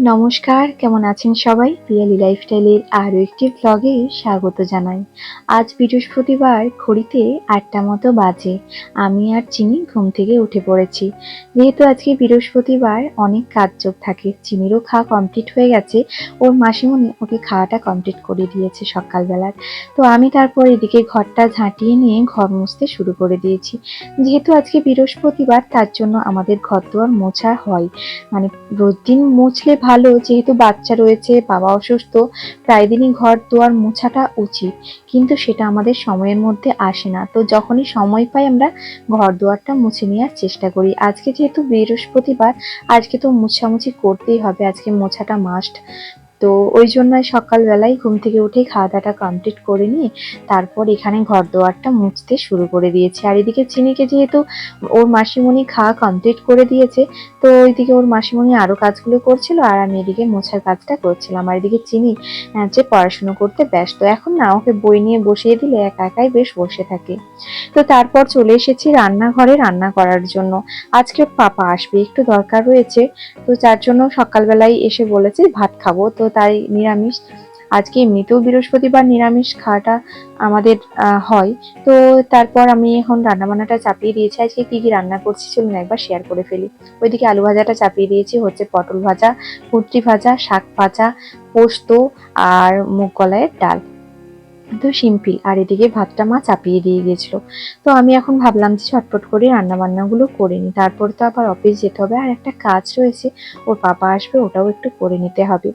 নমস্কার, কেমন আছেন সবাই? পিয়ালি লাইফস্টাইলের আরও একটি ব্লগে স্বাগত জানাই। আজ বৃহস্পতিবার, ঘড়িতে আটটা মতো বাজে। আমি আর চিনি ঘুম থেকে উঠে পড়েছি। যেহেতু আজকে বৃহস্পতিবার, অনেক কাজ কাজযোগ থাকে। চিনিরও খাওয়া কমপ্লিট হয়ে গেছে। ওর মাসিমণি ওকে খাওয়াটা কমপ্লিট করে দিয়েছে সকালবেলার। তো আমি তারপর এদিকে ঘরটা ঝাঁটিয়ে নিয়ে ঘর মুছতে শুরু করে দিয়েছি। যেহেতু আজকে বৃহস্পতিবার, তার জন্য আমাদের ঘর দুয়ার মোছা হয়। মানে রোজ দিন মুছলে ভালো, যেহেতু বাচ্চা রয়েছে, বাবা অসুস্থ, প্রায় দিনই ঘর দুয়ার মোছাটা উচিত। কিন্তু সেটা আমাদের সময়ের মধ্যে আসে না। তো যখনই সময় পাই আমরা ঘর দুয়ারটা মুছে নেওয়ার চেষ্টা করি। আজকে যেহেতু বৃহস্পতিবার, আজকে তো মুছামুছি করতেই হবে। আজকে মোছাটা মাস্ট তো ওই জন্য সকালবেলায় ঘুম থেকে উঠে খাওয়া দাওয়াটা কমপ্লিট করে নিয়ে তারপর এখানে ঘর দোয়ারটা মুছতে শুরু করে দিয়েছে। আর এদিকে চিনিকে যেহেতু ওর মাসিমণি খাওয়া কমপ্লিট করে দিয়েছে, তো ওইদিকে ওর মাসিমণি আরও কাজগুলো করছিল আর আমি এদিকে মোছার কাজটা করছিলাম। আর এদিকে চিনি যে পড়াশুনো করতে ব্যস্ত, এখন না ওকে বই নিয়ে বসিয়ে দিলে একা একাই বেশ বসে থাকে। তো তারপর চলে এসেছি রান্নাঘরে রান্না করার জন্য। আজকে পাপা আসবে, একটু দরকার রয়েছে, তো যার জন্য সকালবেলায় এসে বলেছে ভাত খাব। তো তাই নিরামিষ। আজকে এমনিতেও বৃহস্পতিবার নিরামিষ খাওয়াটা আমাদের হয়। তো তারপর আমি এখন রান্নাবান্নাটা চাপিয়ে দিয়েছি। আজকে কি কি রান্না করছি চলুন একবার শেয়ার করে ফেলি। ওইদিকে আলু ভাজাটা চাপিয়ে দিয়েছি, হচ্ছে পটল ভাজা, কুটরি ভাজা, শাক ভাজা, পোস্ত আর মুগ কলাইয়ের ডাল। তো সিম্পল। আর এদিকে ভাতটা মা চাপিয়ে দিয়ে গিয়েছিল তো আমি এখন ভাবলাম যে ছটপট করে রান্না বান্নাগুলো করে নিই। তারপর তো আবার অফিস যেতে হবে। আর একটা কাজ রয়েছে, ওর পাপা আসবে, ওটাও একটু করে নিতে হবে।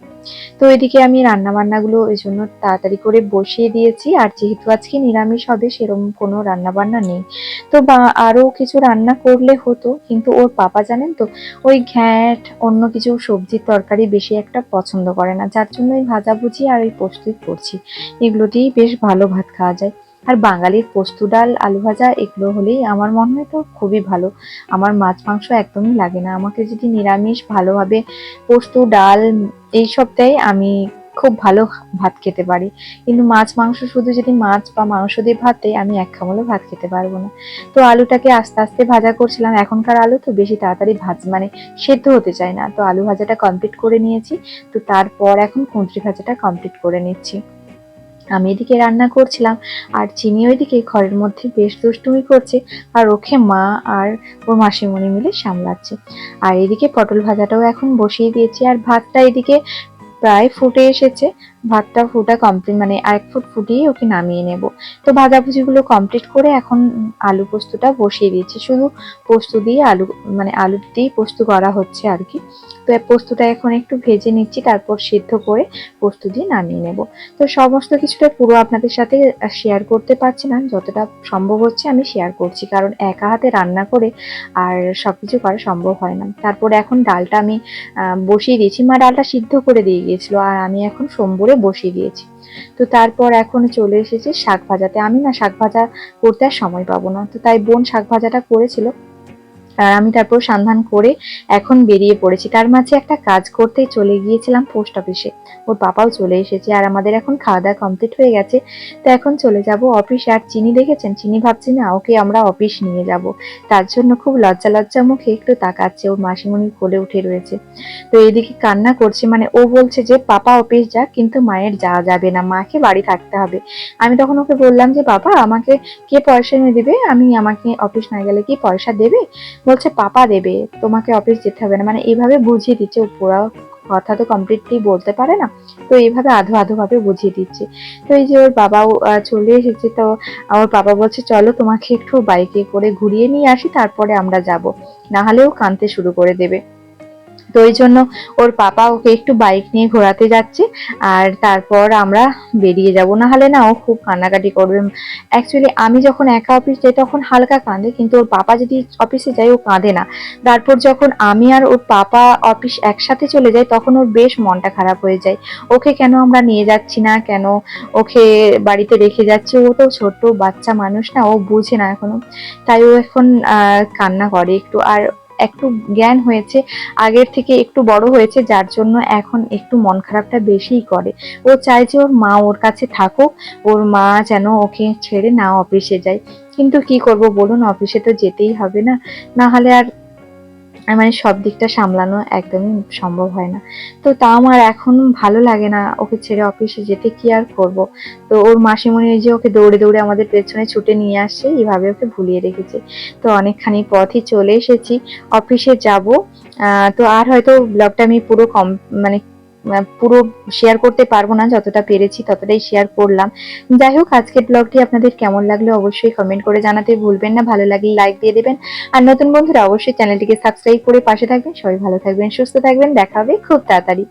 তো এদিকে আমি রান্না বান্নাগুলো ওই জন্য তাড়াতাড়ি করে বসিয়ে দিয়েছি, আর যেহেতু আজকে নিরামিষ হবে সেরকম কোনো রান্না বান্না নেই। তো বা আরও কিছু রান্না করলে হতো, কিন্তু ওর পাপা জানেন তো, ওই ঘ্যাট, অন্য কিছু সবজির তরকারি বেশি একটা পছন্দ করে না, যার জন্য ওই ভাজাভুজি আর ওই প্রস্তুত করছি। এগুলো দিয়েই বেশ ভালো ভাত খাওয়া যায়। আর বাঙালির পোস্ত ডাল, আলু ভাজা এগুলো হলেই আমার মনে হয় তো খুবই ভালো। আমার মাছ, মাংস একদমই লাগে না। আমাকে যদি নিরামিষ ভালোভাবে পোস্ত, ডাল এইসব দেয় আমি খুব ভালো ভাত খেতে পারি। কিন্তু মাছ, মাংস শুধু যদি মাছ বা মাংস দিয়ে ভাত দেয় আমি এক খামলেও ভাত খেতে পারব না। তো আলুটাকে আস্তে আস্তে ভাজা করছিলাম। এখনকার আলু তো বেশি তাড়াতাড়ি ভাজ মানে সেদ্ধ হতে চায় না। তো আলু ভাজাটা কমপ্লিট করে নিয়েছি। তো তারপর এখন কুঁদরি ভাজাটা কমপ্লিট করে নিচ্ছি। আমি এদিকে রান্না করছিলাম, আর চিনি ওইদিকে ঘরের মধ্যে বেশ দুষ্টুমি করছে, আর ওকে মা আর ওর মাসিমণি মিলে সামলাচ্ছে। আর এদিকে পটল ভাজাটাও এখন বসিয়ে দিয়েছি, আর ভাতটা এদিকে প্রায় ফুটে এসেছে। ভাতটা ফুটা কমপ্লিট মানে এক ফুট ফুটিয়ে ওকে নামিয়ে নেব। তো ভাজাভুজিগুলো কমপ্লিট করে এখন আলু পোস্তটা বসিয়ে দিয়েছি। শুধু পোস্ত দিয়ে আলু মানে আলু দিয়েই পোস্ত করা হচ্ছে আর কি। তো পোস্তটা এখন একটু ভেজে নিচ্ছি, তারপর সিদ্ধ করে পোস্ত দিয়ে নামিয়ে নেব। তো সমস্ত কিছুটা পুরো আপনাদের সাথে শেয়ার করতে পারছি না, যতটা সম্ভব হচ্ছে আমি শেয়ার করছি, কারণ একা হাতে রান্না করে আর সব কিছু করা সম্ভব হয় না। তারপর এখন ডালটা আমি বসিয়ে দিয়েছি, মা ডালটা সিদ্ধ করে দিয়ে গিয়েছিল আর আমি এখন সোমবারে বসিয়ে দিয়েছি। তো তারপর এখন চলে এসেছি শাক ভাজাতে। আমি না শাক ভাজা করতে আর সময় পাবো না। তো তাই বোন শাক ভাজাটা করেছিল। আর আমি তারপর সন্ধান করে এখন বেরিয়ে পড়েছি। তার মাঝে একটা কাজ করতে চলে গিয়েছিলাম পোস্ট অফিসে। ওর পাপাও চলে এসেছে আর আমাদের এখন খাওয়া দাওয়া কমপ্লিট হয়ে গেছে। তো এখন চলে যাব অফিসে। আর চিনি দেখেছেন? চিনি ভাবছি না, ওকে আমরা অফিস নিয়ে যাব। তার জন্য খুব লজ্জা লজ্জা মুখে একটু তাকাচ্ছে ওর মাসিমণি কোলে উঠে রয়েছে। তো এদিকে কান্না করছে মানে ও বলছে যে, পাপা অফিস যাক, কিন্তু মায়ের যাওয়া যাবে না, মাকে বাড়ি থাকতে হবে। আমি তখন ওকে বললাম যে বাবা আমাকে কে পয়সা এনে দেবে? আমি আমাকে অফিস না গেলে কি পয়সা দেবে? বলছে, পাপা দেবে, তোমাকে অফিস যেতে হবে না। মানে এইভাবে বুঝিয়ে দিচ্ছে পুরা কথা তো কমপ্লিটলি বলতে পারে না। তো এইভাবে আধো আধো ভাবে বুঝিয়ে দিচ্ছে। তো এই যে ওর বাবাও চলে এসেছে, তো আমার বাবা বলছে, চলো তোমাকে একটু বাইকে করে ঘুরিয়ে নিয়ে আসি, তারপরে আমরা যাব। না হলেও কাঁদতে শুরু করে দেবে। তো ওই জন্য ওর পাপা ওকে একটু বাইক নিয়ে ঘোরাতে যাচ্ছে, আর তারপর আমরা বেরিয়ে যাব। না হলে না ও খুব কান্নাকাটি করবে। অ্যাকচুয়ালি আমি যখন একা অফিস যাই তখন হালকা কাঁদে, কিন্তু ওর পাপা যদি অফিসে যায়, ও কাঁদে না। তারপর যখন আমি আর ওর পাপা অফিস একসাথে চলে যাই, তখন ওর বেশ মনটা খারাপ হয়ে যায়। ওকে কেন আমরা নিয়ে যাচ্ছি না? কেন ওকে বাড়িতে রেখে যাচ্ছে? ও তো ছোট্ট বাচ্চা মানুষ না, ও বুঝে না এখনও। তাই ও এখন কান্না করে একটু। আর একটু জ্ঞান হয়েছে, আগের থেকে একটু বড় হয়েছে, যার জন্য এখন একটু মন খারাপটা বেশিই করে। ও চায় যে ওর মা ওর কাছে থাকুক, ওর মা যেন ওকে ছেড়ে না অফিসে যায়। কিন্তু কি করব বলুন, অফিসে তো যেতেই হবে না। না হলে আর মানে সব দিকটা সামলানো একদমই সম্ভব হয় না। তো তা আমার এখন ভালো লাগে না ওকে ছেড়ে অফিসে যেতে, কি আর করব? তো ওর মাসিমণি যে ওকে দৌড়ে দৌড়ে আমাদের পেছনে ছুটে নিয়ে আসছে, এইভাবে ওকে ভুলিয়ে রেখেছে। তো অনেকখানি পথই চলে এসেছি, অফিসে যাব। তো আর হয়তো ব্লগটা আমি পুরো কম মানে পুরো শেয়ার করতে পারব না, যতটা পেরেছি ততটাই শেয়ার করলাম। যাই হোক, আজকের ব্লগটি আপনাদের কেমন লাগল অবশ্যই কমেন্ট করে জানাতে ভুলবেন না, ভালো লাগলে লাইক দিয়ে দেবেন। আর নতুন বন্ধুরা অবশ্যই চ্যানেলটিকে সাবস্ক্রাইব করে পাশে থাকবেন। সবাই ভালো থাকবেন, সুস্থ থাকবেন, দেখা হবে খুব তাড়াতাড়ি।